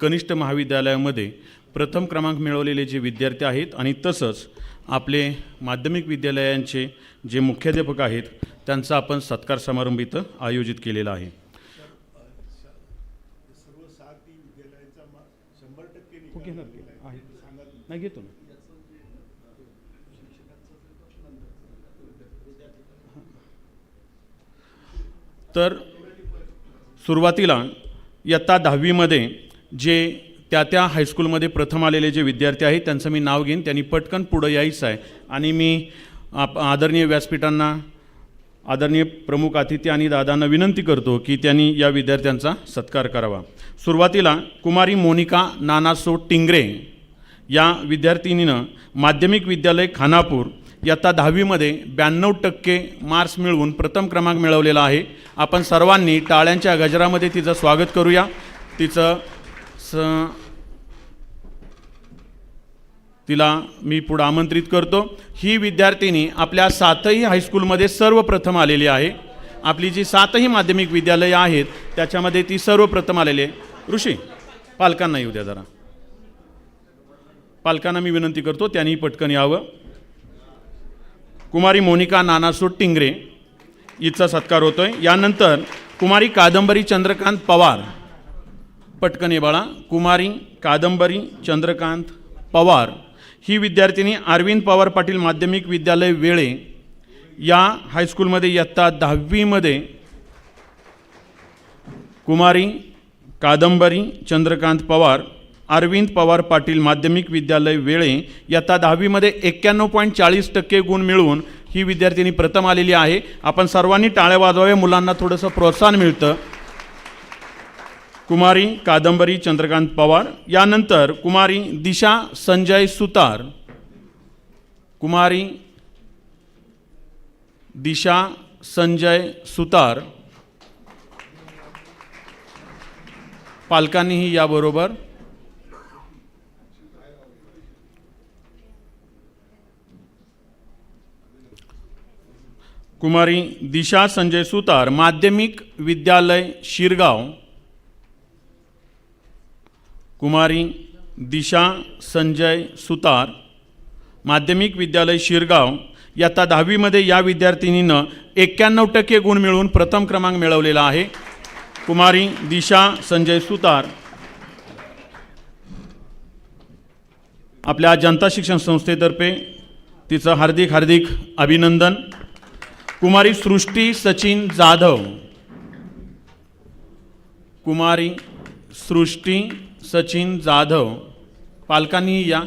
कनिष्ठ महाविद्यालयामध्ये प्रथम क्रमांक मिळवलेले जे विद्यार्थी आहेत आणि तसंच आपले माध्यमिक विद्यालयांचे जे मुख्याध्यापक आहेत त्यांचा आपण सत्कार समारंभ इथं आयोजित केलेला आहे. नाही घेतो ना तर सुरुवातीला इयत्ता दहावीमध्ये जे त्या त्या हायस्कूलमध्ये प्रथम आलेले जे विद्यार्थी आहेत त्यांचं मी नाव घेईन. त्यांनी पटकन पुढं यायचं आहे. आणि मी आप आदरणीय व्यासपीठांना आदरणीय प्रमुख अतिथी आणि दादांना विनंती करतो की त्यांनी या विद्यार्थ्यांचा सत्कार करावा. सुरुवातीला कुमारी मोनिका नानासो टिंगरे या विद्यार्थिनीनं माध्यमिक विद्यालय खानापूर इयत्ता दहावीमध्ये ब्याण्णव टक्के मार्क्स मिळवून प्रथम क्रमांक मिळवलेला आहे. आपण सर्वांनी टाळ्यांच्या गजरामध्ये तिचं स्वागत करूया. तिचं तिला मी पुढं आमंत्रित करतो. ही विद्यार्थिनी आपल्या सातही हायस्कूलमध्ये सर्वप्रथम आलेली आहे. आपली जी सातही माध्यमिक विद्यालयं आहेत त्याच्यामध्ये ती सर्वप्रथम आलेली आहे. ऋषी पालकांना येऊ द्या जरा. पालकांना मी विनंती करतो त्यांनी पटकन यावं. कुमारी मोनिका नानासूट टिंगरे हिचा सत्कार होतोय. यानंतर कुमारी कादंबरी चंद्रकांत पवार पटकन बाळा कुमारी कादंबरी चंद्रकांत पवार ही विद्यार्थिनी अरविंद पवार पाटील माध्यमिक विद्यालय वेळे या हायस्कूलमध्ये इयत्ता दहावीमध्ये कुमारी कादंबरी चंद्रकांत पवार अरविंद पवार पाटील माध्यमिक विद्यालय वेळे इयत्ता दहावीमध्ये एक्क्याण्णव पॉईंट चाळीस टक्के गुण मिळवून ही विद्यार्थिनी प्रथम आलेली आहे. आपण सर्वांनी टाळ्या वाजवाव्या मुलांना थोडंसं प्रोत्साहन मिळतं. कुमारी कादंबरी चंद्रकांत पवार. यानंतर कुमारी दिशा संजय सुतार. कुमारी दिशा संजय सुतार. पालकांनीही याबरोबर कुमारी दिशा संजय सुतार माध्यमिक विद्यालय शिरगाव. कुमारी दिशा संजय सुतार. माध्यमिक विद्यालय शिरगाव. इयत्ता दहावीमध्ये या विद्यार्थिनीनं एक्क्याण्णव टक्के गुण मिळवून प्रथम क्रमांक मिळवलेला आहे. कुमारी दिशा संजय सुतार. आपल्या जनता शिक्षण संस्थेतर्फे तिचं हार्दिक हार्दिक अभिनंदन. कुमारी सृष्टी सचिन जाधव. कुमारी सृष्टी सचिन जाधव पालकांनी या.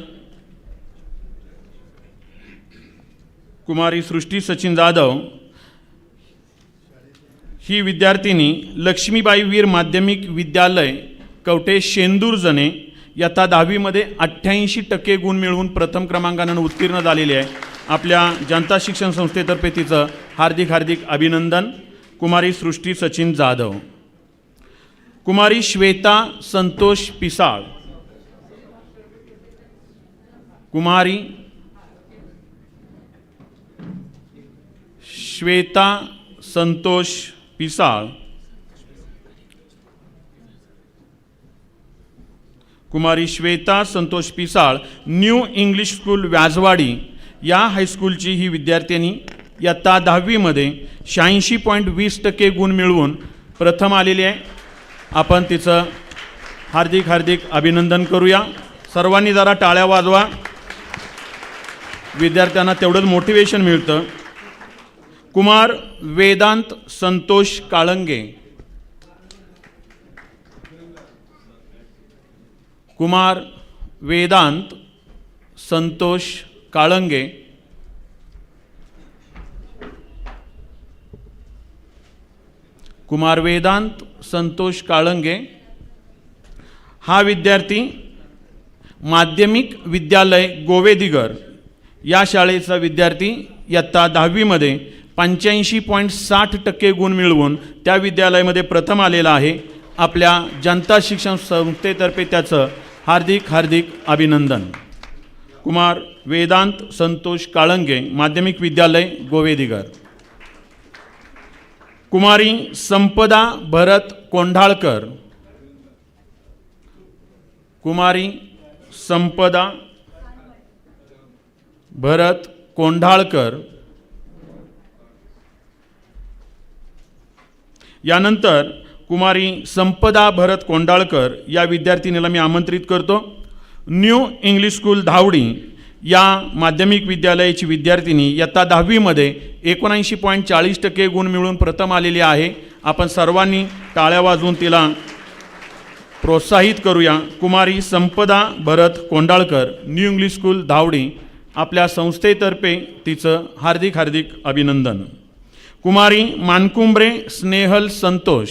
कुमारी सृष्टी सचिन जाधव. ही विद्यार्थिनी लक्ष्मीबाई वीर माध्यमिक विद्यालय कवठे शेंदूरजने इयत्ता दहावीमध्ये अठ्ठ्याऐंशी टक्के गुण मिळवून प्रथम क्रमांकानं उत्तीर्ण झालेली आहे. आपल्या जनता शिक्षण संस्थेतर्फे तिचं हार्दिक हार्दिक अभिनंदन. कुमारी सृष्टी सचिन जाधव. कुमारी श्वेता संतोष पिसाळ। कुमारी श्वेता संतोष पिसाळ। कुमारी Shweta Santosh Pisal New English School Vyajwadi या हायस्कूलची ही विद्यार्थिनी इयत्ता दहावीमध्ये शहाऐंशी पॉईंट वीस टक्के गुण मिळवून प्रथम आलेली आहे. आपण तिचं हार्दिक हार्दिक अभिनंदन करूया. सर्वांनी जरा टाळ्या वाजवा. विद्यार्थ्यांना तेवढंच मोटिवेशन मिळतं. कुमार वेदांत संतोष काळंगे. कुमार वेदांत संतोष काळंगे. कुमार वेदांत संतोष काळंगे. हा विद्यार्थी माध्यमिक विद्यालय गोवेदिगर या शाळेचा विद्यार्थी इयत्ता दहावीमध्ये पंच्याऐंशी पॉईंट साठ टक्के गुण मिळवून त्या विद्यालयामध्ये प्रथम आलेला आहे. आपल्या जनता शिक्षण संस्थेतर्फे त्याचं हार्दिक हार्दिक अभिनंदन. कुमार वेदांत संतोष काळंगे माध्यमिक विद्यालय गोवेदिगर. कुमारी संपदा भरत कोंढाळकर. कुमारी संपदा भरत कोंढाळकर. यानंतर कुमारी संपदा भरत कोंडाळकर या विद्यार्थिनीला मी आमंत्रित करतो. New English School Dhavadi. या माध्यमिक विद्यालयाची विद्यार्थिनी इयत्ता दहावीमध्ये एकोणऐंशी पॉईंट चाळीस टक्के गुण मिळवून प्रथम आलेली आहे. आपण सर्वांनी टाळ्या वाजवून तिला प्रोत्साहित करूया. कुमारी Sampada Bharat Kondalkar New English School Dhavadi. आपल्या संस्थेतर्फे तिचं हार्दिक हार्दिक अभिनंदन. कुमारी मानकुंबरे स्नेहल संतोष.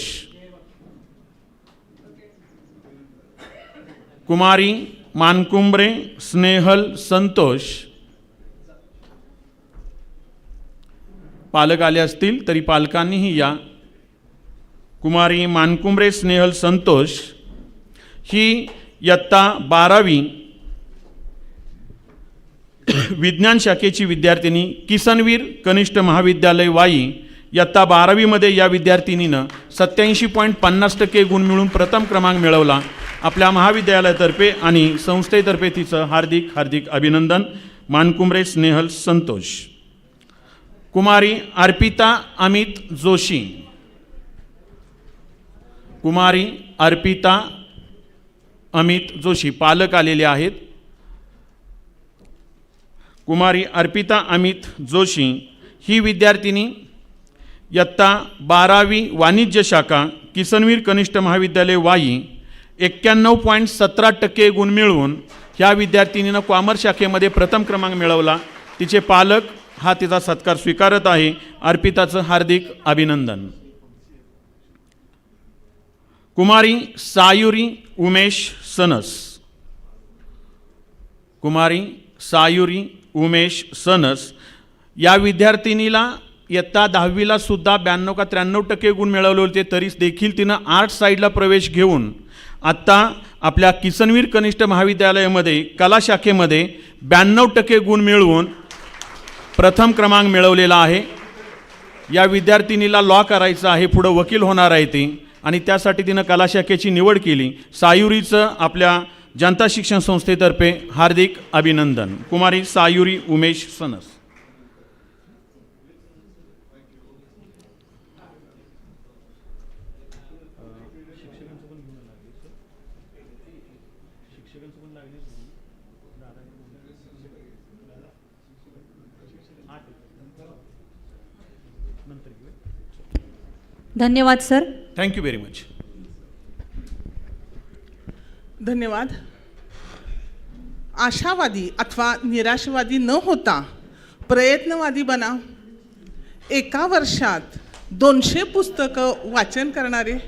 कुमारी मानकुंबरे स्नेहल संतोष. पालक आले असतील तरी पालकांनीही या. कुमारी मानकुंबरे स्नेहल संतोष. ही इयत्ता बारावी विज्ञान शाखेची विद्यार्थिनी किसनवीर कनिष्ठ महाविद्यालय वाई. इयत्ता बारावीमध्ये या विद्यार्थिनीनं सत्याऐंशी पॉईंट पन्नास टक्के गुण मिळून प्रथम क्रमांक मिळवला. आपल्या महाविद्यालयातर्फे आणि संस्थेतर्फे तिचं हार्दिक हार्दिक अभिनंदन. मानकुंबरे स्नेहल संतोष. कुमारी अर्पिता अमित जोशी. कुमारी अर्पिता अमित जोशी पालक आलेले आहेत. कुमारी अर्पिता अमित जोशी ही विद्यार्थिनी इयत्ता बारावी वाणिज्य शाखा किसनवीर कनिष्ठ महाविद्यालय वाई एक्क्याण्णव पॉईंट सतरा टक्के गुण मिळवून ह्या विद्यार्थिनीनं कॉमर्स शाखेमध्ये प्रथम क्रमांक मिळवला. तिचे पालक हा तिचा सत्कार स्वीकारत आहे. अर्पिताचं हार्दिक अभिनंदन. कुमारी सायुरी उमेश सनस. कुमारी सायुरी उमेश सनस. या विद्यार्थिनीला इयत्ता दहावीला सुद्धा ब्याण्णव का त्र्याण्णव टक्के गुण मिळवले होते तरी देखील तिनं आर्ट साईडला प्रवेश घेऊन आत्ता आपल्या किसनवीर कनिष्ठ महाविद्यालयामध्ये कला शाखेमध्ये ब्याण्णव टक्के गुण मिळवून प्रथम क्रमांक मिळवलेला आहे. या विद्यार्थिनीला लॉ करायचं आहे पुढं वकील होणार आहे ती. आणि त्यासाठी तिनं कला शाखेची निवड केली. सायुरीचं आपल्या जनता शिक्षण संस्थेतर्फे हार्दिक अभिनंदन. कुमारी सायुरी उमेश सनस. धन्यवाद sir. Thank you very much धन्यवाद. आशावादी अथवा निराशवादी न होता प्रयत्नवादी बना. एका वर्षात दोनशे पुस्तकं वाचन करणारे